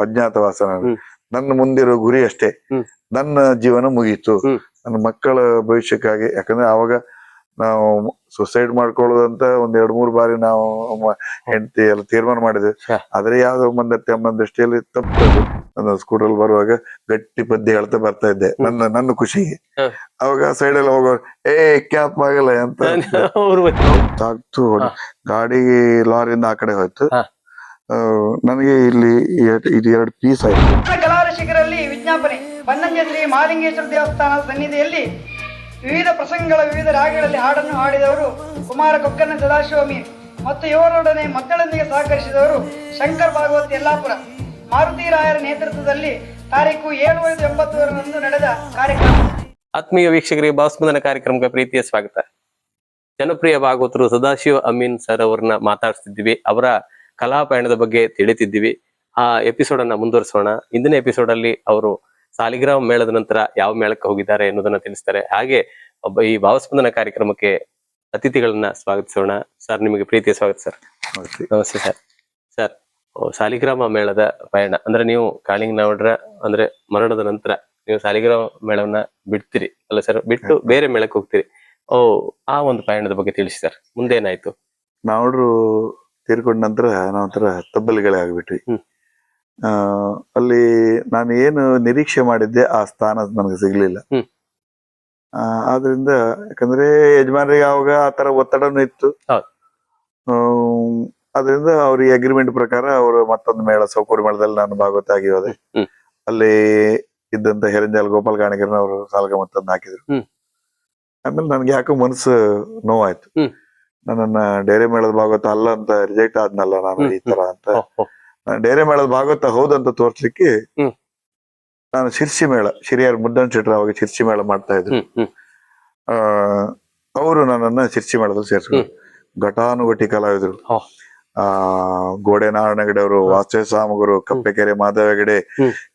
ಅಜ್ಞಾತವಾಸ. ನನ್ನ ಮುಂದಿರೋ ಗುರಿ ಅಷ್ಟೇ. ನನ್ನ ಜೀವನ ಮುಗೀತು. ನನ್ನ ಮಕ್ಕಳ ಭವಿಷ್ಯಕ್ಕಾಗಿ. ಯಾಕಂದ್ರೆ ಅವಾಗ ನಾವು ಸುಸೈಡ್ ಮಾಡ್ಕೊಳ್ಳೋದಂತ ಒಂದ್ ಎರಡ್ ಮೂರ್ ಬಾರಿ ನಾವು ಹೆಂಡತಿ ಎಲ್ಲ ತೀರ್ಮಾನ ಮಾಡಿದ್ವಿ. ಆದ್ರೆ ಯಾವ್ದೋ ಬಂದತ್ತೆ ಅಮ್ಮನ ದೃಷ್ಟಿಯಲ್ಲಿ ತಪ್ಪದು ನನ್ನ ಸ್ಕೂಟರ್ ಬರುವಾಗ ಗಟ್ಟಿ ಪದ್ಯ ಹೇಳ್ತಾ ಬರ್ತಾ ಇದ್ದೆ. ನನ್ನ ನನ್ನ ಖುಷಿಗೆ ಅವಾಗ ಸೈಡ್ ಅಲ್ಲಿ ಹೋಗೋ ಏ ಕ್ಯಾಪ್ ಆಗಲ್ಲ ಅಂತ. ತಾಗ್ತು. ಗಾಡಿ ಲಾರಿಯಿಂದ ಆ ಕಡೆ ಹೋಯ್ತು. ನನಗೆ ಇಲ್ಲಿ ಎರ್ಡ್- ಇದು ಎರಡು ಪೀಸ್ ಆಯಿತು. ಕಲಾರಸಿಕರಲ್ಲಿ ವಿಜ್ಞಾಪನೆ. ಬನ್ನಂಜ ಶ್ರೀ ಮಾಲಿಂಗೇಶ್ವರ ದೇವಸ್ಥಾನದ ಸನ್ನಿಧಿಯಲ್ಲಿ ವಿವಿಧ ಪ್ರಸಂಗಗಳ ವಿವಿಧ ರಾಗಗಳಲ್ಲಿ ಹಾಡನ್ನು ಹಾಡಿದವರು ಕುಮಾರ ಕೊಕ್ಕನ ಸದಾಶಿವಮಿ ಮತ್ತು ಇವರೊಡನೆ ಮಕ್ಕಳೊಂದಿಗೆ ಸಹಕರಿಸಿದವರು ಶಂಕರ್ ಭಾಗವತ್ ಯಲ್ಲಾಪುರ. ಮಾರುತಿ ರಾಯರ ನೇತೃತ್ವದಲ್ಲಿ ತಾರೀಕು ಏಳು ಐದು ಎಂಬತ್ತರಂದು ನಡೆದ ಕಾರ್ಯಕ್ರಮ. ಆತ್ಮೀಯ ವೀಕ್ಷಕರಿಗೆ ಭಾವಸ್ಪಂದನ ಕಾರ್ಯಕ್ರಮಕ್ಕೆ ಪ್ರೀತಿಯ ಸ್ವಾಗತ. ಜನಪ್ರಿಯ ಭಾಗವತರು ಸದಾಶಿವ ಅಮೀನ್ ಸರ್ ಅವ್ರನ್ನ ಮಾತಾಡ್ತಿದ್ವಿ ಅವರ ಕಲಾ ಪಯಣದ ಬಗ್ಗೆ ತಿಳಿತಿದ್ದೀವಿ. ಆ ಎಪಿಸೋಡ್ ಅನ್ನ ಮುಂದುವರಿಸೋಣ. ಇಂದಿನ ಎಪಿಸೋಡ್ ಅಲ್ಲಿ ಅವರು ಸಾಲಿಗ್ರಾಮ ಮೇಳದ ನಂತರ ಯಾವ ಮೇಳಕ್ಕೆ ಹೋಗಿದ್ದಾರೆ ಎನ್ನುವುದನ್ನ ತಿಳಿಸ್ತಾರೆ. ಹಾಗೆ ಒಬ್ಬ ಈ ಭಾವಸ್ಪಂದನ ಕಾರ್ಯಕ್ರಮಕ್ಕೆ ಅತಿಥಿಗಳನ್ನ ಸ್ವಾಗತಿಸೋಣ. ಸರ್ ನಿಮಗೆ ಪ್ರೀತಿಯ ಸ್ವಾಗತ ಸರ್. ನಮಸ್ತೆ. ಸರ್. ಸರ್ ಓ, ಸಾಲಿಗ್ರಾಮ ಮೇಳದ ಪಯಣ ಅಂದ್ರೆ ನೀವು ಕಾಳಿಂಗನವಡ್ರ ಅಂದ್ರೆ ಮರಣದ ನಂತರ ನೀವು ಸಾಲಿಗ್ರಾಮ ಮೇಳವನ್ನ ಬಿಡ್ತೀರಿ. ಅಲ್ಲ ಸರ್ ಬಿಟ್ಟು ಬೇರೆ ಮೇಳಕ್ಕೆ ಹೋಗ್ತೀರಿ. ಓ ಆ ಒಂದು ಪಯಣದ ಬಗ್ಗೆ ತಿಳಿಸಿ ಸರ್. ಮುಂದೇನಾಯ್ತು? ನಾವ್ರು ತೀರ್ಕೊಂಡ ನಂತರ ನಾವೊಂಥರ ತಬ್ಬಲಿಗಳೇ ಆಗ್ಬಿಟ್ವಿ. ಅಲ್ಲಿ ನಾನು ಏನು ನಿರೀಕ್ಷೆ ಮಾಡಿದ್ದೆ ಆ ಸ್ಥಾನ ನನಗೆ ಸಿಗ್ಲಿಲ್ಲ. ಆದ್ರಿಂದ ಯಾಕಂದ್ರೆ ಯಜಮಾನರಿಗೆ ಅವಾಗ ಆ ತರ ಒತ್ತಡನೂ ಇತ್ತು. ಅದರಿಂದ ಅವ್ರಿಗೆ ಅಗ್ರಿಮೆಂಟ್ ಪ್ರಕಾರ ಅವರು ಮತ್ತೊಂದು ಮೇಳ ಸೌಕರ್ಯ ಮೇಳದಲ್ಲಿ ನಾನು ಭಾಗವತ ಆಗಿ ಹೋದೆ ಅಲ್ಲಿ ಇದ್ದಂತ ಹೆರಂಜಾಲ್ ಗೋಪಾಲ್ ಗಾಣಿಗರ್ನ ಅವರು ಸಾಲಗ ಮತ್ತೊಂದು ಹಾಕಿದ್ರು. ಆಮೇಲೆ ನನ್ಗೆ ಯಾಕೋ ಮನಸ್ಸು ನೋವಾಯ್ತು. ನನ್ನನ್ನ ಡೇರೆ ಮೇಳದ ಭಾಗವತ ಅಲ್ಲ ಅಂತ ರಿಜೆಕ್ಟ್ ಆದ್ನಲ್ಲ ನಾನು ಈ ತರ ಅಂತ. ಡೇರೆ ಮೇಳದ ಭಾಗವತ ಹೌದಂತ ತೋರ್ಸ್ಲಿಕ್ಕೆ ನಾನು ಶಿರ್ಸಿ ಮೇಳ ಶಿರಿಯಾರ್ ಮುದ್ದನ್ ಶೆಟ್ರ ಅವಾಗ ಶಿರ್ಸಿ ಮೇಳ ಮಾಡ್ತಾ ಇದ್ರು. ಅವರು ನನ್ನನ್ನ ಶಿರ್ಸಿ ಮೇಳದಲ್ಲಿ ಸೇರ್ಸ್ಕೊಂಡ್ರು. ಘಟಾನುಘಟಿ ಕಲಾವಿದರು. ಆ ಗೋಡೆ ನಾರಾಯಣಗಡೆ ಅವರು ವಾಸ್ತವ ಸಾಮಗರು ಕಪ್ಪೆಕೆರೆ ಮಾಧವ ಹೆಗಡೆ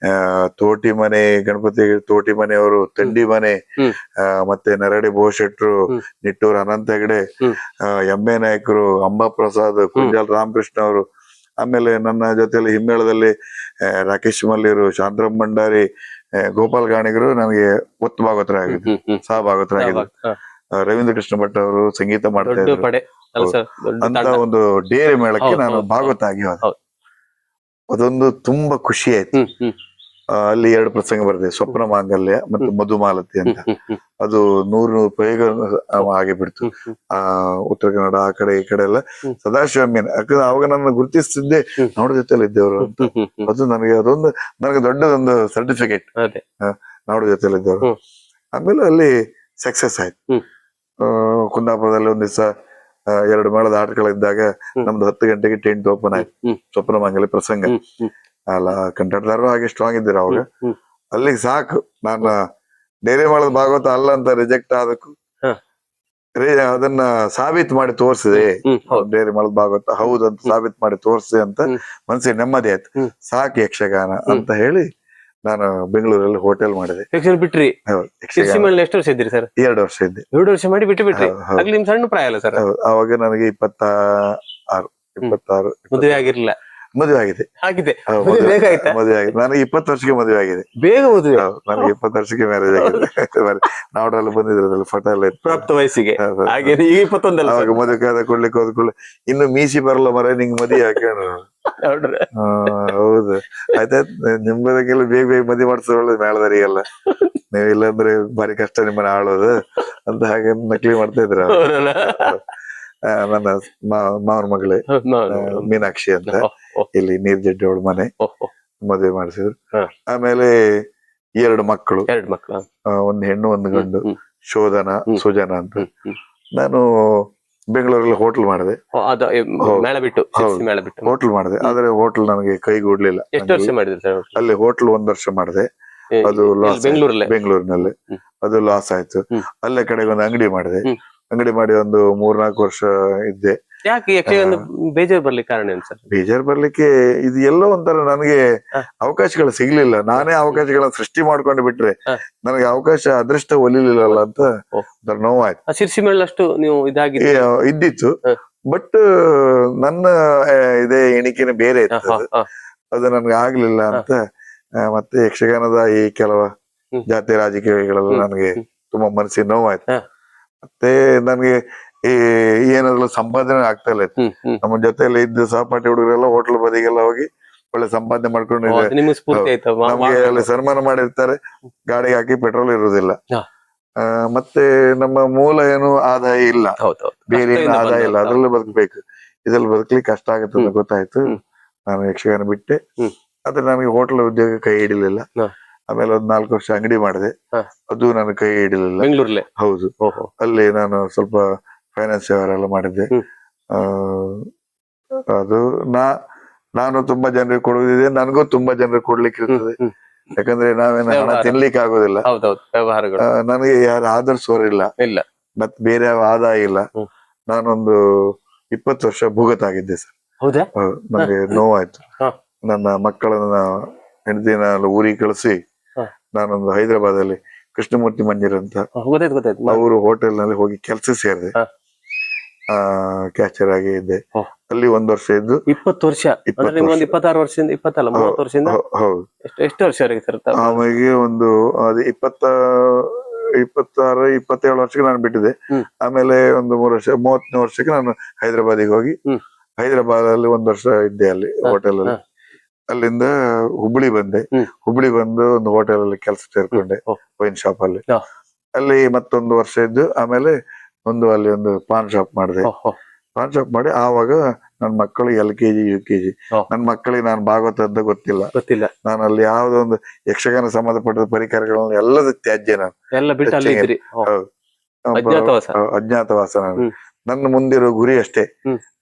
ಆ ತೋಟಿ ಮನೆ ಗಣಪತಿ ತೋಟಿ ಮನೆಯವರು ತಂಡಿ ಮನೆ ಆ, ಮತ್ತೆ ನರಡಿ ಭೋಶೆಟ್ರು ನಿಟ್ಟೂರು ಅನಂತ ಹೆಗಡೆ ಎಂ ಎ ನಾಯಕರು ಅಂಬಾ ಪ್ರಸಾದ್ ಕುಂಜಾಲ್ ರಾಮಕೃಷ್ಣ ಅವರು ಆಮೇಲೆ ನನ್ನ ಜೊತೆಯಲ್ಲಿ ಹಿಮ್ಮೇಳದಲ್ಲಿ ರಾಕೇಶ್ ಮಲ್ಲಿರು ಶಾಂತರಾಮ್ ಭಂಡಾರಿ ಗೋಪಾಲ್ ಗಾಣಿಗರು ನನಗೆ ಒತ್ತು ಭಾಗವತರಾಗಿದ್ರು ಹ್ಮ್ ಸಹ ಭಾಗವತರಾಗಿದ್ರು ರವೀಂದ್ರ ಕೃಷ್ಣ ಭಟ್ ಅವರು ಸಂಗೀತ ಮಾಡ್ತಾ ಅಂತ ಒಂದು ಡೇರೆ ಮೇಳಕ್ಕೆ ನಾನು ಭಾಗವತ ಆಗಿ ಅದೊಂದು ತುಂಬಾ ಖುಷಿ ಆಯ್ತು. ಅಲ್ಲಿ ಎರಡು ಪ್ರಸಂಗ ಬರ್ತದೆ ಸ್ವಪ್ನ ಮಾಂಗಲ್ಯ ಮತ್ತು ಮಧುಮಾಲತಿ ಅಂತ. ಅದು ನೂರು ನೂರು ಪ್ರಯೋಗ ಆಗಿ ಬಿಡ್ತು. ಆ ಉತ್ತರ ಕನ್ನಡ ಆ ಕಡೆ ಈ ಕಡೆ ಎಲ್ಲ ಹ್ಮ್. ಸದಾಶಿವ ಮೀನ್ ಯಾಕಂದ್ರೆ ಅವಾಗ ನನ್ನ ಗುರುತಿಸ್ತಿದ್ದೆ. ನೋಡ ಜೊತೆಲಿ ಇದ್ದೇವ್ರು ಅಂತ. ಅದು ನನಗೆ ಅದೊಂದು ನನಗೆ ದೊಡ್ಡದೊಂದು ಸರ್ಟಿಫಿಕೇಟ್ ನೋಡ ಜೊತೆಲಿ ಇದ್ದವರು. ಆಮೇಲೆ ಅಲ್ಲಿ ಸಕ್ಸಸ್ ಆಯ್ತು. ಕುಂದಾಪುರದಲ್ಲಿ ಒಂದ್ ದಿವಸ ಎರಡು ಮೇಳದ ಆಟಗಳಿದ್ದಾಗ. ನಮ್ದು ಹತ್ತು ಗಂಟೆಗೆ ಟೆಂಟ್ ಓಪನ್ ಆಯ್ತು. ಸ್ವಪ್ನ ಮಂಗಲಿ ಪ್ರಸಂಗ. ಅಲ್ಲ ಕಂಟಾಟದಾರರು ಹಾಗೆ ಸ್ಟ್ರಾಂಗ್ ಇದ್ದೀರ ಅವಾಗ. ಅಲ್ಲಿಗೆ ಸಾಕು. ನಾನು ಡೈರಿ ಮಾಡೋದ್ ಭಾಗವತ ಅಲ್ಲ ಅಂತ ರಿಜೆಕ್ಟ್ ಆದಕ್ಕೂ ರೇ- ಅದನ್ನ ಸಾಬೀತ್ ಮಾಡಿ ತೋರಿಸಿದೆ. ಡೇರಿ ಮಾಡೋದ್ ಭಾಗವತ ಹೌದು ಅಂತ ಸಾಬೀತ್ ಮಾಡಿ ತೋರಿಸಿದೆ ಅಂತ. ಮನ್ಸಿಗೆ ನೆಮ್ಮದಿ ಆಯ್ತು. ಸಾಕು ಯಕ್ಷಗಾನ ಅಂತ ಹೇಳಿ ನಾನು ಬೆಂಗಳೂರಲ್ಲಿ ಹೋಟೆಲ್ ಮಾಡಿದೆ. ಯಕ್ಷಗಾನ ಬಿಟ್ರಿ? ಯಕ್ಷಗಾನ ಎಷ್ಟು ವರ್ಷ ಇದ್ರಿ ಸರ್ ಎರಡು ವರ್ಷ ಇದ್ದೆ. ಎರಡು ವರ್ಷ ಮಾಡಿ ಬಿಟ್ಟು ಬಿಟ್ರಿ. ಆಗ್ಲಿ ನಿಮ್ ಸಣ್ಣ ಪ್ರಾಯ ಅಲ್ಲ ಸರ್ ಅವಾಗ ನನಗೆ ಇಪ್ಪತ್ತ ಆರು ಇಪ್ಪತ್ತಾರು ಮದುವೆ ಆಗಿರ್ಲಿಲ್ಲ. ಮದುವೆ ಆಗಿದೆ. ಆಗಿದೆ. ಮದುವೆ ಆಗಿದೆ. ನನಗೆ ಇಪ್ಪತ್ತು ವರ್ಷಕ್ಕೆ ಮದುವೆ ಆಗಿದೆ. ಬೇಗ ಮದುವೆ? ನನಗೆ ಇಪ್ಪತ್ತು ವರ್ಷಕ್ಕೆ ಮ್ಯಾರೇಜ್ ಆಗಿದೆ. ನಾವಡಲ್ಲ ಬಂದಿದ್ರು ಅದ್ರಲ್ಲಿ ಫೋಟೋ ಎಲ್ಲ ಪ್ರಾಪ್ತ ವಯಸ್ಸಿಗೆ. ಹಾಗೆ ಈಗ ಇಪ್ಪತ್ತೊಂದಲ್ಲ ಮದುವೆ ಕೊಡ್ಲಿಕ್ಕೆ ಹೋದ ಕೂಡಲೇ ಇನ್ನು ಮೀಸಿ ಬರಲ್ಲ ಮರ ನಿಂಗೆ ಮದುವೆ ಹಾಕಿ ನೋಡ್ರಿ. ಹೌದು. ಆಯ್ತಾಯ್ತು ನಿಮ್ಮದಕ್ಕೆಲ್ಲ ಬೇಗ ಬೇಗ ಮದಿ ಮಾಡಿಸೋ ಮೇಳದರಿ ಮೇಳದರಿಗೆಲ್ಲ. ನೀವು ಇಲ್ಲಾಂದ್ರೆ ಬಾರಿ ಕಷ್ಟ ನಿಮ್ಮನ್ನ ಆಳೋದು ಅಂತ ಹಾಗೆ ನಕಲಿ ಮಾಡ್ತಾ ಇದ್ರ? ನನ್ನ ಮಾವನ ಮಗಳೇ. ಮೀನಾಕ್ಷಿ ಅಂತ. ಇಲ್ಲಿ ನೀರ್ ಜಡ್ಡಿ ಅವಳ ಮನೆ ಮದ್ವೆ ಮಾಡಿಸಿದ್ರು. ಆಮೇಲೆ ಎರಡು ಮಕ್ಕಳು. ಎರಡು ಮಕ್ಕಳು? ಒಂದು ಹೆಣ್ಣು ಒಂದು ಗಂಡು. ಶೋಧನ ಸುಜನ ಅಂತ. ನಾನು ಬೆಂಗಳೂರಲ್ಲಿ ಹೋಟೆಲ್ ಮಾಡಿದೆ. ಮೇಳ ಬಿಟ್ಟು ಮೇಳ ಬಿಟ್ಟು. ಹೋಟೆಲ್ ಮಾಡಿದೆ. ಆದ್ರೆ ಹೋಟೆಲ್ ನನಗೆ ಕೈಗೂಡ್ಲಿಲ್ಲ ಎಷ್ಟು ವರ್ಷ ಮಾಡಿದ್ರಿ ಸರ್ ಅಲ್ಲಿ ಹೋಟೆಲ್ ಒಂದ್ ವರ್ಷ ಮಾಡಿದೆ. ಅದು ಲಾಸ್ ಬೆಂಗಳೂರಲ್ಲೇ? ಬೆಂಗಳೂರಿನಲ್ಲಿ. ಅದು ಲಾಸ್ ಆಯ್ತು. ಅಲ್ಲೇ ಕಡೆಗೆ ಒಂದು ಅಂಗಡಿ ಮಾಡಿದೆ. ಅಂಗಡಿ ಮಾಡಿ ಒಂದು ಮೂರ್ನಾಲ್ಕು ವರ್ಷ ಇದ್ದೆ. ಯಾಕೆ ಬೇಜಾರು ಬರ್ಲಿಕ್ಕೆ ಕಾರಣ ಏನು ಸರ್? ಬೇಜಾರ್ ಬರ್ಲಿಕ್ಕೆ ಇದು ಎಲ್ಲೋ ಒಂಥರ ನನಗೆ ಅವಕಾಶಗಳು ಸಿಗ್ಲಿಲ್ಲ. ನಾನೇ ಅವಕಾಶಗಳನ್ನ ಸೃಷ್ಟಿ ಮಾಡ್ಕೊಂಡು ಬಿಟ್ರೆ. ನನಗೆ ಅವಕಾಶ ಅದೃಷ್ಟ ಒಲಿಲಿಲ್ಲ ಅಂತ. ಒಂಥರ ನೋವಾಯ್ತು. ಶಿರ್ಸಿ ಅಷ್ಟು ನೀವು ಇದಾಗಿದೆ ಈ, ಇದ್ದಿತ್ತು. ಬಟ್ ನನ್ನ ಇದೇ ಎಣಿಕೆನೆ ಬೇರೆ ಇತ್ತು ಅದು. ನನ್ಗೆ ಆಗ್ಲಿಲ್ಲ ಅಂತ ಮತ್ತೆ ಯಕ್ಷಗಾನದ ಈ ಕೆಲವು ಜಾತಿ ರಾಜಕೀಯಗಳೆಲ್ಲ. ನನಗೆ ತುಂಬಾ ಮನಸ್ಸಿಗೆ ನೋವಾಯ್ತು. ಮತ್ತೆ ನನ್ಗೆ ಈ ಏನಾದ್ರು ಸಂಪಾದನೆ ಆಗ್ತಾ ಇಲ್ಲ ನಮ್ಮ ಜೊತೆಯಲ್ಲಿ ಇದ್ದ ಸಹಪಾಠಿ ಹುಡುಗರೆಲ್ಲ ಹೋಟೆಲ್ ಬದಿಗೆಲ್ಲ ಹೋಗಿ ಒಳ್ಳೆ ಸಂಪಾದನೆ ಮಾಡ್ಕೊಂಡಿದ್ದಾರೆ. ಸನ್ಮಾನ ಮಾಡಿರ್ತಾರೆ. ಗಾಡಿಗೆ ಹಾಕಿ ಪೆಟ್ರೋಲ್ ಇರುವುದಿಲ್ಲ. ಮತ್ತೆ ನಮ್ಮ ಮೂಲ ಏನು ಆದಾಯ ಇಲ್ಲ. ಬೇರೆ ಏನು ಆದಾಯ ಇಲ್ಲ. ಅದ್ರಲ್ಲಿ ಬದುಕಬೇಕು. ಇದ್ರಲ್ಲಿ ಬದುಕಲಿಕ್ಕೆ ಕಷ್ಟ ಆಗುತ್ತೆ ಅಂತ ಗೊತ್ತಾಯ್ತು. ನಾನು ಯಕ್ಷಗಾನ ಬಿಟ್ಟೆ. ಆದ್ರೆ ನನಗೆ ಹೋಟೆಲ್ ಉದ್ಯೋಗ ಕೈ ಹಿಡಿಲಿಲ್ಲ. ಆಮೇಲೆ ಒಂದ್ ನಾಲ್ಕು ವರ್ಷ ಅಂಗಡಿ ಮಾಡಿದೆ. ಅದು ನನ್ನ ಕೈ ಹಿಡಿಲಿಲ್ಲ. ಬೆಂಗಳೂರಲ್ಲೇ? ಹೌದು. ಅಲ್ಲಿ ನಾನು ಸ್ವಲ್ಪ ಫೈನಾನ್ಸ್ ವ್ಯವಹಾರ ಎಲ್ಲ ಮಾಡಿದ್ದೆ ಆ, ಅದು ನಾ ನಾನು ತುಂಬಾ ಜನರಿಗೆ ಕೊಡುವುದಿದೆ ನನಗೂ ತುಂಬಾ ಜನರಿಗೆ ಕೊಡ್ಲಿಕ್ಕೆ ಇರ್ತದೆ ಯಾಕಂದ್ರೆ ನಾವೇನು ಹಣ. ತಿನ್ಲಿಕ್ಕೆ ಆಗುದಿಲ್ಲ ನನಗೆ ಯಾರು ಆಧರಿಸೋರಿಲ್ಲ ಇಲ್ಲ. ಮತ್ ಬೇರೆ ಯಾವ ಆದಾಯ ಇಲ್ಲ. ನಾನೊಂದು ಇಪ್ಪತ್ತು ವರ್ಷ ಭೂಗತ ಆಗಿದ್ದೆ ಸರ್. ಹೌದಾ? ನನಗೆ ನೋವಾಯ್ತು. ನನ್ನ ಮಕ್ಕಳನ್ನ ಹೆಂಡತಿನ ಊರಿಗೆ ಕಳಿಸಿ. ನಾನೊಂದು ಹೈದರಾಬಾದ್ ಅಲ್ಲಿ ಕೃಷ್ಣಮೂರ್ತಿ ಮಂದಿರ ಅಂತ ಅವರು ಹೋಟೆಲ್ನಲ್ಲಿ ಹೋಗಿ ಕೆಲಸ ಸೇರಿದೆ. ಕ್ಯಾಚರ್ ಆಗಿ ಇದ್ದೆ ಅಲ್ಲಿ ಒಂದ್ ವರ್ಷ ಇದ್ದು ಇಪ್ಪತ್ತು ವರ್ಷ. ಅಂದ್ರೆ. ಇಪ್ಪತ್ತಾರು ವರ್ಷದಿಂದ ಇಪ್ಪತ್ತಲ್ಲ ಮೂವತ್ತು ವರ್ಷದಿಂದ? ಹೌದು ಎಷ್ಟು ವರ್ಷ ಸರ್ ಆಮೇಲೆ ಒಂದು ಅದೇ ಇಪ್ಪತ್ತ ಇಪ್ಪತ್ತಾರು ಇಪ್ಪತ್ತೇಳು ವರ್ಷಕ್ಕೆ ನಾನು ಬಿಟ್ಟಿದ್ದೆ. ಆಮೇಲೆ ಒಂದು ಮೂರು ವರ್ಷ ಮೂವತ್ತನೇ ವರ್ಷಕ್ಕೆ ನಾನು ಹೈದರಾಬಾದಿಗೆ ಹೋಗಿ ಹೈದ್ರಾಬಾದ್ ಅಲ್ಲಿ ಒಂದ್ ವರ್ಷ ಇದ್ದೆ ಅಲ್ಲಿ ಹೋಟೆಲ್ ಅಲ್ಲಿ ಅಲ್ಲಿಂದ ಹುಬ್ಳಿ ಬಂದೆ. ಹುಬ್ಳಿ ಬಂದು ಒಂದು ಹೋಟೆಲ್ ಅಲ್ಲಿ ಕೆಲಸ ಸೇರ್ಕೊಂಡೆ. ವೈನ್ ಶಾಪ್ ಅಲ್ಲಿ ಅಲ್ಲಿ ಮತ್ತೊಂದು ವರ್ಷ ಇದ್ದು ಆಮೇಲೆ ಒಂದು ಅಲ್ಲಿ ಒಂದು ಪಾನ್ ಶಾಪ್ ಮಾಡಿದೆ. ಪಾನ್ ಶಾಪ್ ಮಾಡಿ ಆವಾಗ ನನ್ನ ಮಕ್ಕಳು L K G U K G. ನನ್ನ ಮಕ್ಕಳಿಗೆ ನಾನು ಭಾಗವತ ಅಂತ ಗೊತ್ತಿಲ್ಲ. ಗೊತ್ತಿಲ್ಲ. ನಾನು ಅಲ್ಲಿ ಯಾವ್ದೋ ಒಂದು ಯಕ್ಷಗಾನ ಸಂಬಂಧಪಟ್ಟ ಪರಿಕರಗಳನ್ನು ಎಲ್ಲದ ತ್ಯಾಜ್ಯ ನಾನು. ಅಜ್ಞಾತವಾಸ. ನಾನು. ನನ್ನ ಮುಂದಿರೋ ಗುರಿ ಅಷ್ಟೇ.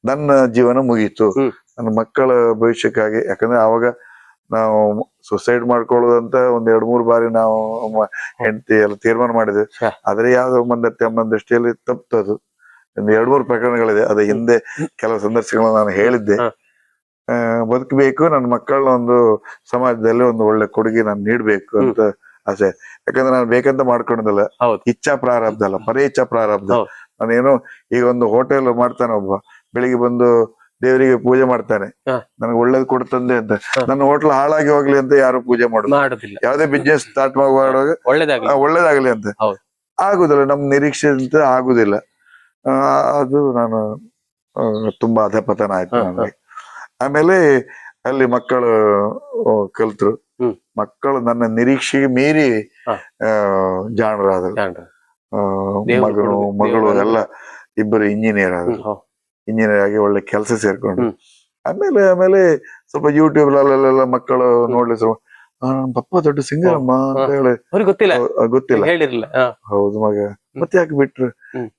ನನ್ನ ಜೀವನ ಮುಗೀತು. ನನ್ನ ಮಕ್ಕಳ ಭವಿಷ್ಯಕ್ಕಾಗಿ ಯಾಕಂದ್ರೆ ಅವಾಗ ನಾವು ಸುಸೈಡ್ ಮಾಡ್ಕೊಳ್ಳೋದಂತ ಒಂದ್ ಎರಡ್ ಮೂರು ಬಾರಿ ನಾವು ಹೆಂಡತಿ ಎಲ್ಲ ತೀರ್ಮಾನ ಮಾಡಿದ್ವಿ. ಆದ್ರೆ ಯಾವ್ದೋ ಮಂದತ್ತೆ ಅಮ್ಮನ ದೃಷ್ಟಿಯಲ್ಲಿ ತಪ್ಪದು ಒಂದು ಎರಡ್ ಮೂರು ಪ್ರಕರಣಗಳಿದೆ. ಅದ ಹಿಂದೆ ಕೆಲವು ಸಂದರ್ಶನಗಳನ್ನ ನಾನು ಹೇಳಿದ್ದೆ. ಬದುಕಬೇಕು ನನ್ನ ಮಕ್ಕಳನ್ನ ಒಂದು ಸಮಾಜದಲ್ಲಿ ಒಂದು ಒಳ್ಳೆ ಕೊಡುಗೆ ನಾನು ನೀಡ್ಬೇಕು ಅಂತ ಆಸೆ. ಯಾಕಂದ್ರೆ ನಾನು ಬೇಕಂತ ಮಾಡ್ಕೊಂಡಿದ್ದಲ್ಲ. ಇಚ್ಛಾ ಪ್ರಾರಬ್ಧ ಅಲ್ಲ ಪರೇ ಇಚ್ಛಾ ಪ್ರಾರಬ್ಧ. ನಾನೇನು ನಾನೇನೋ ಈಗ ಒಂದು ಹೋಟೆಲ್ ಮಾಡ್ತಾನೆ ಒಬ್ಬ. ಬೆಳಿಗ್ಗೆ ಬಂದು ದೇವರಿಗೆ ಪೂಜೆ ಮಾಡ್ತಾನೆ ನನಗೆ ಒಳ್ಳೇದು ಕೊಡ್ತಂದೆ ಅಂತ. ನನ್ನ ಹೋಟ್ಲ್ ಹಾಳಾಗಿ ಹೋಗ್ಲಿ ಅಂತ ಯಾರು ಪೂಜೆ ಮಾಡುದು ಮಾಡುದಿಲ್ಲ. ಯಾವ್ದೇ ಬಿಸ್ನೆಸ್ ಸ್ಟಾರ್ಟ್ ಮಾಡುವಾಗ ಒಳ್ಳೇದಾಗ್ಲಿ. ಅಂತ. ಆಗುದಿಲ್ಲ ನಮ್ ನಿರೀಕ್ಷೆ ಅಂತ ಆಗುದಿಲ್ಲ. ಅದು ನಾನು ತುಂಬಾ ಅಧಪತನ ಆಯ್ತು. ನನಗೆ. ಆಮೇಲೆ ಅಲ್ಲಿ ಮಕ್ಕಳು ಕಲ್ತರು. ಮಕ್ಕಳು ನನ್ನ ನಿರೀಕ್ಷೆಗೆ ಮೀರಿ ಜಾಣರಾದರು. ಮಗನು ಮಗಳು ದೇವ್ರು ಎಲ್ಲ ಇಬ್ಬರು ಇಂಜಿನಿಯರ್ ಆದ್ರು. ಇಂಜಿನಿಯರ್ ಆಗಿ ಒಳ್ಳೆ ಕೆಲಸ ಸೇರ್ಕೊಂಡು. ಆಮೇಲೆ ಆಮೇಲೆ ಸ್ವಲ್ಪ ಯೂಟ್ಯೂಬ್ ಅಲ್ಲೆಲ್ಲ ಮಕ್ಕಳು ನೋಡ್ಲಿ ಸ್ವಲ್ಪ ಪಪ್ಪ ದೊಡ್ಡ ಸಿಂಗರ್ ಅಮ್ಮ ಅಂತ ಹೇಳಿ. ಗೊತ್ತಿಲ್ಲ. ಗೊತ್ತಿಲ್ಲ. ಹೇಳಿರ್ಲಿಲ್ಲ. ಹೌದು ಮಗ. ಮತ್ತೆ ಯಾಕೆ ಬಿಟ್ರು.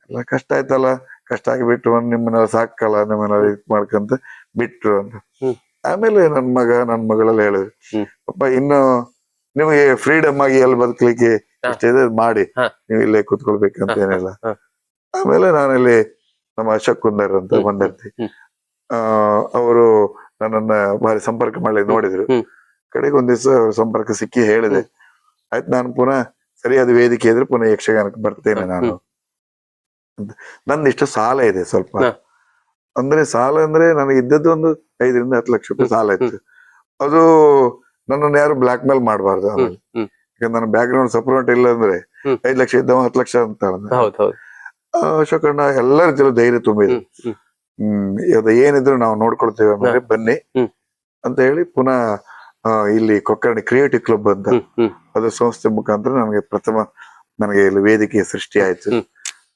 ಎಲ್ಲ ಕಷ್ಟ ಆಯ್ತಲ್ಲ. ಕಷ್ಟ ಆಗಿ ಬಿಟ್ರು ನಿಮ್ಮನ್ನೆಲ್ಲ ಸಾಕಲ್ಲ ನಿಮ್ಮನ್ನೆಲ್ಲ ಇದ್ ಮಾಡ್ಕಂತ ಬಿಟ್ರು ಅಂತ. ಆಮೇಲೆ ನನ್ ಮಗ ನನ್ ಮಗಳೆಲ್ಲ ಹೇಳಿದ್ರು. ಪಪ್ಪ ಇನ್ನು ನಿಮಗೆ ಫ್ರೀಡಮ್ ಆಗಿ ಎಲ್ಲಿ ಬದುಕಲಿಕ್ಕೆ ಇಷ್ಟ ಮಾಡಿ. ನೀವು ಇಲ್ಲೇ ಕುತ್ಕೊಳ್ಬೇಕಂತ ಏನಿಲ್ಲ. ಆಮೇಲೆ ನಾನಲ್ಲಿ ನಮ್ಮ ಅಶೋಕ್ ಕುಂದರ್ ಅಂತ ಬಂದಿರ್ತಿ. ಆ ಅವರು ನನ್ನನ್ನ ಬಾರಿ ಸಂಪರ್ಕ ಮಾಡಿ ನೋಡಿದ್ರು. ಕಡೆಗೆ ಒಂದ್ ದಿವಸ ಸಂಪರ್ಕ ಸಿಕ್ಕಿ ಹೇಳಿದೆ. ಆಯ್ತು ನಾನು ಪುನಃ ಸರಿಯಾದ ವೇದಿಕೆ ಇದ್ರೆ ಪುನಃ ಯಕ್ಷಗಾನಕ್ಕೆ ಬರ್ತೇನೆ ನಾನು. ನನ್ನ ಇಷ್ಟ ಸಾಲ ಇದೆ ಸ್ವಲ್ಪ. ಅಂದ್ರೆ ಸಾಲ ಅಂದ್ರೆ ನನಗೆ ಇದ್ದದ್ದು ಒಂದು ಐದರಿಂದ ಹತ್ತು ಲಕ್ಷ ರೂಪಾಯಿ ಸಾಲ ಇತ್ತು. ಅದು ನನ್ನನ್ನು ಯಾರು ಬ್ಲಾಕ್ ಮೇಲ್ ಮಾಡಬಾರ್ದು ನನ್ನ ಬ್ಯಾಕ್ ಗ್ರೌಂಡ್ ಸಪೋರ್ಟ್ ಇಲ್ಲ ಅಂದ್ರೆ ಐದು ಲಕ್ಷ ಇದ್ದವ ಹತ್ತು ಲಕ್ಷ ಅಂತ. ಅಶೋಕಣ್ಣ ಎಲ್ಲರ ಜೊತೆ ಧೈರ್ಯ ತುಂಬಿದ್ರು ಹ್ಮ್, ಅದು ಏನಿದ್ರು ನಾವು ನೋಡ್ಕೊಳ್ತೇವೆ ಅಂದ್ರೆ ಬನ್ನಿ ಅಂತ ಹೇಳಿ ಪುನಃ ಇಲ್ಲಿ ಕೊಕ್ಕರ್ಣಿ ಕ್ರಿಯೇಟಿವ್ ಕ್ಲಬ್ ಅಂತ ಹ್ಮ್, ಹ್ಮ್. ಅದು ಸಂಸ್ಥೆ ಮುಖಾಂತರ ನನಗೆ ಪ್ರಥಮ ನನಗೆ ಇಲ್ಲಿ ವೇದಿಕೆ ಸೃಷ್ಟಿ ಆಯ್ತು.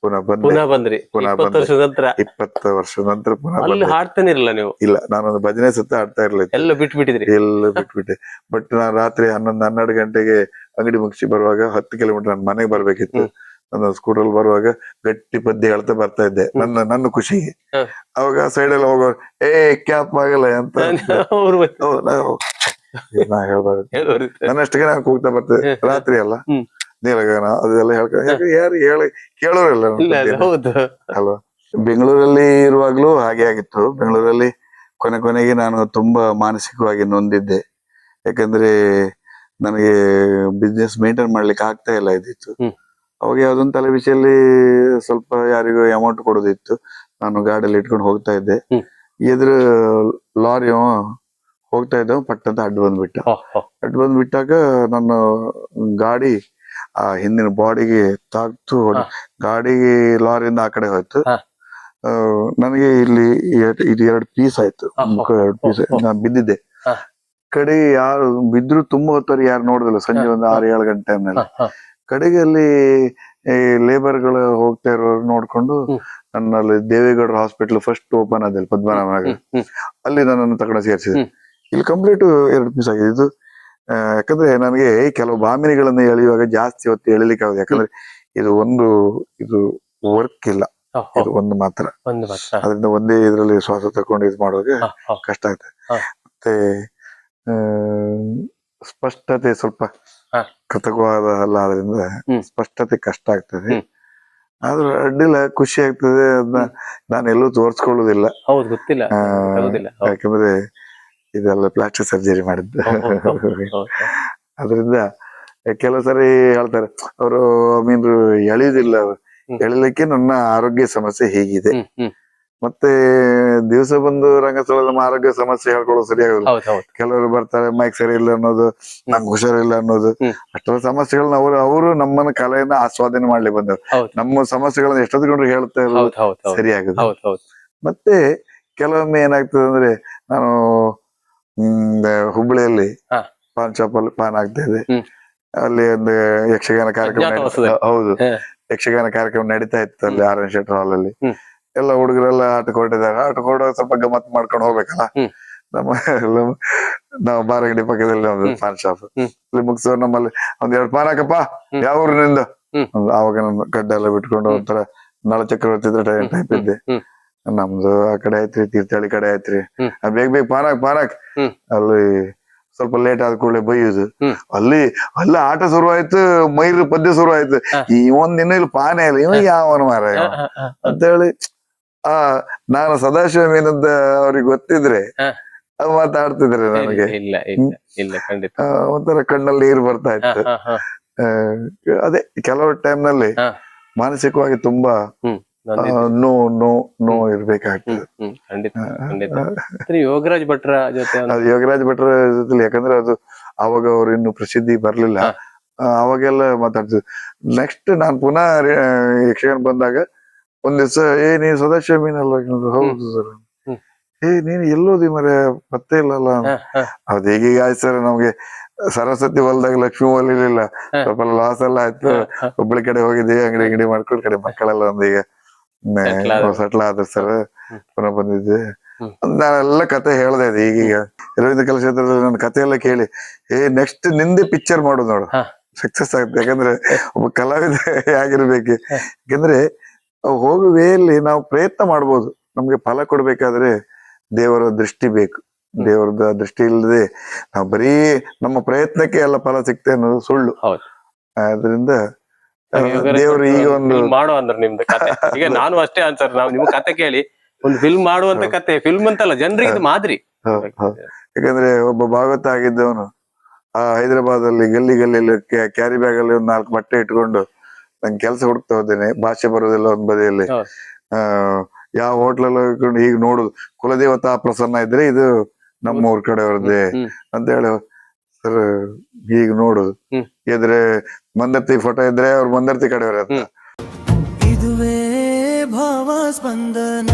ಪುನಃ ಬಂದೆ. ಪುನಃ ಬಂದ್ರಿ. ಪುನಃ ಇಪ್ಪತ್ತು. ವರ್ಷದ ನಂತರ. ಇಪ್ಪತ್ತು ವರ್ಷದ ನಂತರ ಪುನಃ ಅಲ್ಲಿ ಹಾಡ್ತಾನೆ ನೀವು? ಇಲ್ಲ ನಾನೊಂದು ಭಜನೆ ಸುತ್ತ ಆಡ್ತಾ ಇರ್ಲಿಲ್ಲ. ಎಲ್ಲ ಬಿಟ್ಟು ಬಿಟ್ಟಿದ್ರಿ ಎಲ್ಲ ಬಿಟ್ಬಿಟ್ಟೆ. ಬಟ್ ನಾನು ರಾತ್ರಿ ಹನ್ನೊಂದು ಹನ್ನೆರಡು ಗಂಟೆಗೆ ಅಂಗಡಿ ಮುಗಿಸಿ ಬರುವಾಗ ಹತ್ತು ಕಿಲೋಮೀಟರ್ ನನ್ನ ಮನೆಗೆ ಬರ್ಬೇಕಿತ್ತು. ನನ್ನ ಸ್ಕೂಟರ್ ಬರುವಾಗ ಗಟ್ಟಿ ಪದ್ಯ ಹೇಳ್ತಾ ಬರ್ತಾ ಇದ್ದೆ. ನನ್ನ ನನ್ನ ಖುಷಿಗೆ. ಅವಾಗ ಸೈಡ್ ಅಲ್ಲಿ ಹೋಗೋ ಏ ಕ್ಯಾಪ್ ಆಗಲ್ಲ ಅಂತ ನಾ ಹೇಳ್ಬಾರ್ದು? ನನ್ನಷ್ಟಕ್ಕೆ ನಾನು ಕೂಗ್ತಾ ಬರ್ತೇನೆ ಹ. ರಾತ್ರಿ ಅಲ್ಲ. ನೀಲಗನ ಅದೆಲ್ಲ ಹೇಳ್ಕೊಂಡು ಯಾಕಂದ್ರೆ ಯಾರು ಹೇಳಿ ಕೇಳೋರಿಲ್ಲ ಅಲ್ವಾ? ಬೆಂಗಳೂರಲ್ಲಿ ಇರುವಾಗ್ಲೂ ಹಾಗೆ ಆಗಿತ್ತು. ಬೆಂಗಳೂರಲ್ಲಿ ಕೊನೆ ಕೊನೆಗೆ ನಾನು ತುಂಬಾ ಮಾನಸಿಕವಾಗಿ ನೊಂದಿದ್ದೆ. ಯಾಕಂದ್ರೆ ನನಗೆ ಬಿಸ್ನೆಸ್ ಮೇಂಟೈನ್ ಮಾಡ್ಲಿಕ್ಕೆ ಆಗ್ತಾ ಇಲ್ಲ ಇದ್ದಿತ್ತು. ಅವಾಗ ಯಾವ್ದೊಂದು ತಲೆ ಬಿಸಿಯಲ್ಲಿ ಸ್ವಲ್ಪ ಯಾರಿಗೂ ಅಮೌಂಟ್ ಕೊಡೋದಿತ್ತು. ನಾನು ಗಾಡಿಯಲ್ಲಿ ಇಟ್ಕೊಂಡು ಹೋಗ್ತಾ ಇದ್ದೆ. ಎದುರು ಲಾರಿ ಹೋಗ್ತಾ ಇದ್ದ ಪಟ್ಟಂತ ಅಡ್ಡ ಬಂದ್ಬಿಟ್ಟ. ಅಡ್ಡ ಬಂದ್ಬಿಟ್ಟಾಗ ನನ್ನ ಗಾಡಿ ಆ ಹಿಂದಿನ ಬಾಡಿಗೆ ತಾಕ್ತು ಗಾಡಿ. ಗಾಡಿಗೆ ಲಾರಿಯಿಂದ ಆ ಕಡೆ ಹೋಯ್ತು. ನನಗೆ ಇಲ್ಲಿ ಇದು ಎರಡು ಪೀಸ್ ಆಯ್ತು. ಮುಖ ಎರಡು ಪೀಸ್ ನಾನು ಬಿದ್ದಿದ್ದೆ. ಕಡೆ ಯಾರು ಬಿದ್ರು ತುಂಬಾ ಹೊತ್ತವ್ರು ಯಾರು ನೋಡಿದಿಲ್ಲ. ಸಂಜೆ ಒಂದು ಆರು ಏಳು ಗಂಟೆ ಟೈಮ್ನಲ್ಲಿ. ಕಡೆಗೆ ಅಲ್ಲಿ ಲೇಬರ್ಗಳು ಹೋಗ್ತಾ ಇರೋರು ನೋಡ್ಕೊಂಡು ನನ್ನಲ್ಲಿ ನನ್ನ ಅಲ್ಲಿ ದೇವೇಗೌಡರ ಹಾಸ್ಪಿಟಲ್ ಫಸ್ಟ್ ಓಪನ್ ಆದಲ್ಲಿ ಪದ್ಮನಾಭನಗರ. ಅಲ್ಲಿ ನನ್ನನ್ನು ತಗೊಂಡು ಸೇರಿಸಿದೆ. ಇಲ್ಲಿ ಕಂಪ್ಲೀಟ್ ಎರಡು ಪೀಸ್ ಆಗಿದೆ ಇದು ಯಾಕಂದ್ರೆ ನನಗೆ ಕೆಲವು ಬಾಮಿನಿಗಳನ್ನು ಎಳೆಯುವಾಗ ಜಾಸ್ತಿ ಹೊತ್ತು ಎಳಿಲಿಕ್ಕೆ ಆಗುದು ಯಾಕಂದ್ರೆ ಇದು ಒಂದು ಇದು ವರ್ಕ್ ಇಲ್ಲ. ಇದು ಒಂದು ಮಾತ್ರ ಅದರಿಂದ ಒಂದೇ ಇದರಲ್ಲಿ ಶ್ವಾಸ ತಕೊಂಡು ಇದು ಮಾಡುವಾಗ. ಕಷ್ಟ ಆಗ್ತದೆ ಮತ್ತೆ ಸ್ಪಷ್ಟತೆ ಸ್ವಲ್ಪ. ಕೃತಕವಾದ ಅಲ್ಲ ಅದರಿಂದ ಸ್ಪಷ್ಟತೆ ಕಷ್ಟ ಆಗ್ತದೆ. ಆದ್ರೆ ಅಡ್ಡಿಲ್ಲ ಖುಷಿ ಆಗ್ತದೆ ಅದನ್ನ ನಾನು ಎಲ್ಲೂ ತೋರ್ಸ್ಕೊಳ್ಳುದಿಲ್ಲ. ಹೌದು ಗೊತ್ತಿಲ್ಲ. ಯಾಕಂದ್ರೆ ಇದೆಲ್ಲ ಪ್ಲಾಸ್ಟಿಕ್ ಸರ್ಜರಿ ಮಾಡಿದ್ದು. ಅದರಿಂದ ಕೆಲವು ಸರಿ ಹೇಳ್ತಾರೆ ಅವರು ಮೀನ್ ಎಳೆಯುದಿಲ್ಲ ಅವ್ರು. ಎಳಿಲಿಕ್ಕೆ ನನ್ನ ಆರೋಗ್ಯ ಸಮಸ್ಯೆ ಹೀಗಿದೆ. ಮತ್ತೆ ದಿವಸ ಬಂದು ರಂಗಸ್ಥಳ ನಮ್ಮ ಆರೋಗ್ಯ ಸಮಸ್ಯೆ ಹೇಳ್ಕೊಳ್ಳೋದು ಸರಿಯಾಗಲ್ಲ ಕೆಲವರು ಬರ್ತಾರೆ ಮೈಕ್ ಸರಿ ಇಲ್ಲ ಅನ್ನೋದು ನಂಗೆ ಹುಷಾರಿಲ್ಲ ಅನ್ನೋದು. ಅಷ್ಟೆಲ್ಲ ಅಷ್ಟೊಂದು ಸಮಸ್ಯೆಗಳನ್ನ ಅವರು ಅವರು ನಮ್ಮನ್ನ ಕಲೆಯನ್ನ ಆಸ್ವಾದನೆ ಮಾಡ್ಲಿಕ್ಕೆ ಬಂದವರು. ಹೌದು. ನಮ್ಮ ಸಮಸ್ಯೆಗಳನ್ನ ಎಷ್ಟೊತ್ತಿಗೊಂಡ್ರು ಹೇಳ್ತಾ ಇರೋದು ಸರಿಯಾಗುದು ಮತ್ತೆ ಕೆಲವೊಮ್ಮೆ ಏನಾಗ್ತದೆ ಅಂದ್ರೆ ನಾನು ಹುಬ್ಬಳ್ಳಿಯಲ್ಲಿ. ಪಾನ್ ಶಾಪ್ ಅಲ್ಲಿ ಪಾನ್ ಆಗ್ತಾ ಇದೆ. ಅಲ್ಲಿ ಒಂದು ಯಕ್ಷಗಾನ ಕಾರ್ಯಕ್ರಮ ಹೌದು. ಯಕ್ಷಗಾನ ಕಾರ್ಯಕ್ರಮ ನಡೀತಾ ಇತ್ತು ಅಲ್ಲಿ ಆರ್ ಎನ್ ಶೆಟ್ರ್ ಹಾಲ್ ಅಲ್ಲಿ. ಎಲ್ಲ ಹುಡುಗರೆಲ್ಲ ಆಟ ಕೊಟ್ಟಿದ್ದಾರೆ ಆಟ ಕೊಡುವಾಗ ಸ್ವಲ್ಪ ಗಮ್ಮತ್ ಮಾಡ್ಕೊಂಡು ಹೋಗ್ಬೇಕಲ್ಲ? ನಮ್ಮ ಎಲ್ಲ ನಾವು ಬಾರಗಡಿ ಪಕ್ಕದಲ್ಲಿ ಒಂದು. ಪಾನ್ ಶಾಪ್. ಅಲ್ಲಿ ಮುಗಿಸೋ ನಮ್ಮಲ್ಲಿ ಒಂದ್ ಎರಡು ಪಾನ್ ಹಾಕಪ್ಪ. ಯಾವ ಊರಿನಿಂದ ಅವಾಗ ನಮ್ ಆವಾಗ ಗಡ್ಡ ಎಲ್ಲ ಬಿಟ್ಕೊಂಡು. ಒಂಥರ ನಳ ಚಕ್ರವರ್ತಿ ಟೈಪ್ ಇದ್ದೆ. ನಮ್ದು ಆ ಕಡೆ ಆಯ್ತ್ರಿ ತೀರ್ಥಹಳ್ಳಿ ಕಡೆ ಐತ್ರಿ ಬೇಗ ಬೇಗ ಪಾನಾಕ್ ಪಾನಕ್. ಅಲ್ಲಿ ಸ್ವಲ್ಪ ಲೇಟ್ ಆದ ಕೂಡಲೇ ಬೈಯುದು. ಅಲ್ಲಿ ಅಲ್ಲಿ ಆಟ ಆಯ್ತು ಮೈರು ಪದ್ಯ ಶುರು ಆಯ್ತು ಈ ಒಂದ್ ದಿನ ಇಲ್ಲಿ ಪಾನೇ ಇಲ್ಲ. ಇವ ಯಾವ ಮಾರ. ಅಂತ ಹೇಳಿ ಆ ನಾನು ಸದಾಶಿವ ಮೀನಂತ ಅವ್ರಿಗೆ ಗೊತ್ತಿದ್ರೆ. ಮಾತಾಡ್ತಿದ್ರೆ ನನಗೆ. ಇಲ್ಲ ಇಲ್ಲ ಖಂಡಿತ. ಒಂಥರ ಕಣ್ಣಲ್ಲಿ ನೀರು ಬರ್ತಾ ಇತ್ತು. ಅದೇ ಕೆಲವು ಟೈಮ್ನಲ್ಲಿ ಮಾನಸಿಕವಾಗಿ ತುಂಬಾ ನೋ ನೋ ನೋ ಇರ್ಬೇಕಾಗ್ತದೆ. ಖಂಡಿತ ಯೋಗರಾಜ್ ಭಟ್ರ ಜೊತೆ ಅದು ಯೋಗರಾಜ್ ಭಟ್ರ ಜೊತೆ ಯಾಕಂದ್ರೆ ಅದು ಅವಾಗ ಅವ್ರು ಇನ್ನು ಪ್ರಸಿದ್ಧಿ ಬರ್ಲಿಲ್ಲ. ಅವಾಗೆಲ್ಲ ಮಾತಾಡ್ತಿದ್ರು. ನೆಕ್ಸ್ಟ್ ನಾನ್ ಪುನಃ ಯಕ್ಷಗಾನ ಬಂದಾಗ ಒಂದ್ ದಿವಸ ಏ ನೀನ್ ಸದಾಶಿವ ಮೀನಲ್ಲ ಹೌದು ಸರ್. ಏ ನೀನ್ ಎಲ್ಲೋದಿ ಮರೆ? ಮತ್ತೆ ಇಲ್ಲಲ್ಲ. ಅದ್ ಈಗೀಗ ಆಯ್ತು ಸರ್ ನಮ್ಗೆ ಸರಸ್ವತಿ ಹೊಲ್ದಾಗ ಲಕ್ಷ್ಮಿ ಹೊಲಿಲಿಲ್ಲ ಇರ್ಲಿಲ್ಲ. ಸ್ವಲ್ಪ ಲಾಸ್ ಎಲ್ಲ ಆಯ್ತು. ಹ. ಕಡೆ ಹೋಗಿದ್ವಿ ಅಂಗಡಿ ಅಂಗಡಿ ಮಾಡ್ಕೊಂಡ್ ಕಡೆ ಮಕ್ಕಳೆಲ್ಲ ಒಂದೀಗ ಸಟ್ಲ ಆದ್ರು. ಸರ್. ಪುನಃ ಬಂದಿದ್ದೆ. ನಾನೆಲ್ಲ ಕತೆ ಹೇಳ್ದೆ ಅದ ಈಗೀಗ. ರವೀಂದ್ರ ಕಲಕ್ಷೇತ್ರದಲ್ಲಿ ನನ್ನ ಕತೆ ಎಲ್ಲ ಕೇಳಿ ಏ ನೆಕ್ಸ್ಟ್ ನಿಂದೆ ಪಿಕ್ಚರ್ ಮಾಡೋದು ನೋಡು. ಸಕ್ಸಸ್ ಆಗುತ್ತೆ. ಯಾಕಂದ್ರೆ ಒಬ್ಬ ಕಲಾವಿದ ಆಗಿರ್ಬೇಕು. ಯಾಕಂದ್ರೆ ಅವ್ ಹೋಗುವ ವೇಯಲ್ಲಿ ನಾವು ಪ್ರಯತ್ನ ಮಾಡ್ಬೋದು. ನಮ್ಗೆ ಫಲ ಕೊಡ್ಬೇಕಾದ್ರೆ ದೇವರ ದೃಷ್ಟಿ ಬೇಕು. ದೇವರದ ದೃಷ್ಟಿ ಇಲ್ಲದೆ ನಾವು ಬರೀ ನಮ್ಮ ಪ್ರಯತ್ನಕ್ಕೆ ಎಲ್ಲ ಫಲ ಸಿಗ್ತೆ ಅನ್ನೋದು ಸುಳ್ಳು. ಆದ್ರಿಂದ ದೇವರು ಈಗ ಒಂದು ಮಾಡೋ ಅಂದ್ರೆ ನಿಮ್ದು ಕತೆ. ಈಗ ನಾನು ಅಷ್ಟೇ ಅನ್ಸರ್ ನಾವು ನಿಮ್ ಕತೆ ಕೇಳಿ ಒಂದು ಫಿಲ್ಮ್ ಮಾಡುವಂತ ಕತೆ ಫಿಲ್ಮ್ ಅಂತಲ್ಲ ಜನರಿಗೆ ಮಾದರಿ. ಯಾಕಂದ್ರೆ ಒಬ್ಬ ಭಾಗವತ ಆಗಿದ್ದವನು ಆ ಹೈದರಾಬಾದ್ ಅಲ್ಲಿ ಗಲ್ಲಿ ಗಲ್ಲಿ ಕ್ಯಾರಿ ಬ್ಯಾಗ್ ಅಲ್ಲಿ ಒಂದ್ ನಾಲ್ಕು ಬಟ್ಟೆ ಇಟ್ಕೊಂಡು ನಂಗೆ ಕೆಲಸ ಹುಡುಕ್ತಾ ಹೋದ್ದೇನೆ. ಭಾಷೆ ಬರೋದಿಲ್ಲ ಒಂದ್ ಬದಿಯಲ್ಲಿ. ಆ ಯಾವ ಹೋಟ್ಲಲ್ಲಿ ಹೋಗ್ಕೊಂಡು ಹೀಗೆ ನೋಡುದು ಕುಲದೇವತಾ ಪ್ರಸನ್ನ ಇದ್ರೆ ಇದು ನಮ್ಮ ಊರ್ ಕಡೆಯವ್ರದ್ದೇ. ಅಂತ ಹೇಳಿ. ಸರ್ ಈಗ ನೋಡುದು ಹ್ಮ್. ಇದ್ರೆ ಮಂದರ್ತಿ ಫೋಟೋ ಇದ್ರೆ ಅವ್ರ ಮಂದರ್ತಿ ಕಡೆಯವ್ರ ಅಂತ. ಇದುವೇ ಭಾವ ಸ್ಪಂದನ